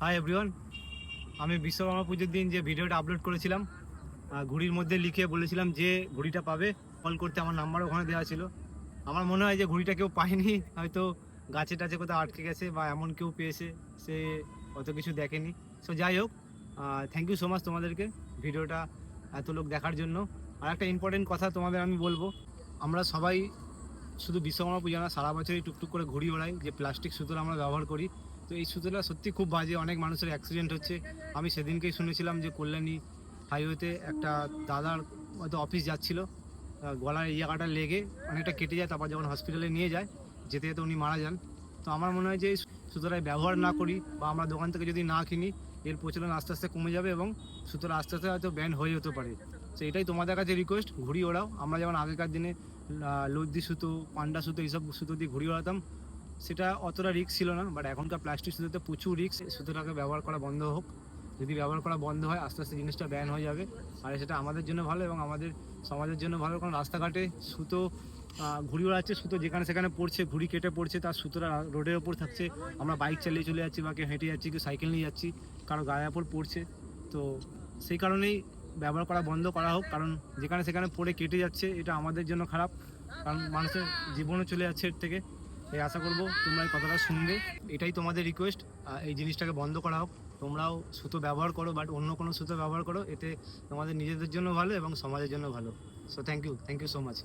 Hi everyone আমি বিশ্বকর্মা পুজোর দিন যে ভিডিওটা আপলোড করেছিলাম ঘুড়ির মধ্যে লিখে বলেছিলাম যে ঘুড়িটা পাবে কল করতে আমার নাম্বার ওখানে দেওয়া ছিল। আমার মনে হয় যে ঘুড়িটা কেউ পায়নি, হয়তো গাছে টাছে কোথাও আটকে গেছে বা এমন কেউ পেয়েছে, সে অত কিছু দেখেনি। সো যাই হোক থ্যাংক ইউ সো মাচ তোমাদেরকে ভিডিওটা এত লোক দেখার জন্য। আর একটা ইম্পর্টেন্ট কথা তোমাদের আমি বলব, আমরা সবাই শুধু বিশ্বকর্মা পুজো না, সারা বছরই টুকটুক করে ঘুড়ি ওড়াই, যে প্লাস্টিক সুতোর আমরা ব্যবহার করি। তো এই সুতোটা সত্যি খুব বাজে, অনেক মানুষের অ্যাক্সিডেন্ট হচ্ছে। আমি সেদিনকেই শুনেছিলাম যে কল্যাণী হাইওয়েতে একটা দাদার হয়তো অফিস যাচ্ছিল গলার এই জায়গাটা লেগে অনেকটা কেটে যায়, তারপর যখন হসপিটালে নিয়ে যায়, যেতে যেতে উনি মারা যান। তো আমার মনে হয় যে এই সুতোটাই ব্যবহার না করি বা আমরা দোকান থেকে যদি না কিনি, এর প্রচলন আস্তে আস্তে কমে যাবে এবং সুতোটা আস্তে আস্তে হয়তো ব্যান হয়ে যেতে পারে। তো এটাই তোমাদের কাছে রিকোয়েস্ট ঘুড়ি ওড়াও। আমরা যেমন আগেকার দিনে লদ্দি সুতো, পান্ডা সুতো, এইসব সুতো দিয়ে ঘুড়ি ওড়াতাম সেটা অতটা রিক্স ছিল না বাট এখনকার প্লাস্টিক সুতোতে প্রচুর রিস্ক সুতোটাকে ব্যবহার করা বন্ধ হোক। যদি ব্যবহার করা বন্ধ হয়, আস্তে আস্তে জিনিসটা ব্যান হয়ে যাবে। আর সেটা আমাদের জন্য ভালো এবং আমাদের সমাজের জন্য ভালো, কারণ রাস্তাঘাটে সুতো ঘুড়ি ওড়াচ্ছে, সুতো যেখানে সেখানে পড়ছে, ঘুড়ি কেটে পড়ছে, তার সুতোটা রোডের ওপর থাকছে। আমরা বাইক চালিয়ে চলে যাচ্ছি বা কেউ হেঁটে যাচ্ছি, কেউ সাইকেল নিয়ে যাচ্ছি, কারও গায়ের ওপর পড়ছে। তো সেই কারণেই ব্যবহার করা বন্ধ করা হোক, কারণ যেখানে সেখানে পড়ে কেটে যাচ্ছে, এটা আমাদের জন্য খারাপ। কারণ মানুষের জীবনও চলে যাচ্ছে এর থেকে। এই আশা করব তোমরা এই কথাটা শুনবে। এটাই তোমাদের রিকোয়েস্ট এই জিনিসটাকে বন্ধ করা হোক। তোমরাও সুতো ব্যবহার করো বাট অন্য কোনো সুতো ব্যবহার করো। এতে তোমাদের নিজেদের জন্য ভালো এবং সমাজের জন্য ভালো। So thank you thank you so much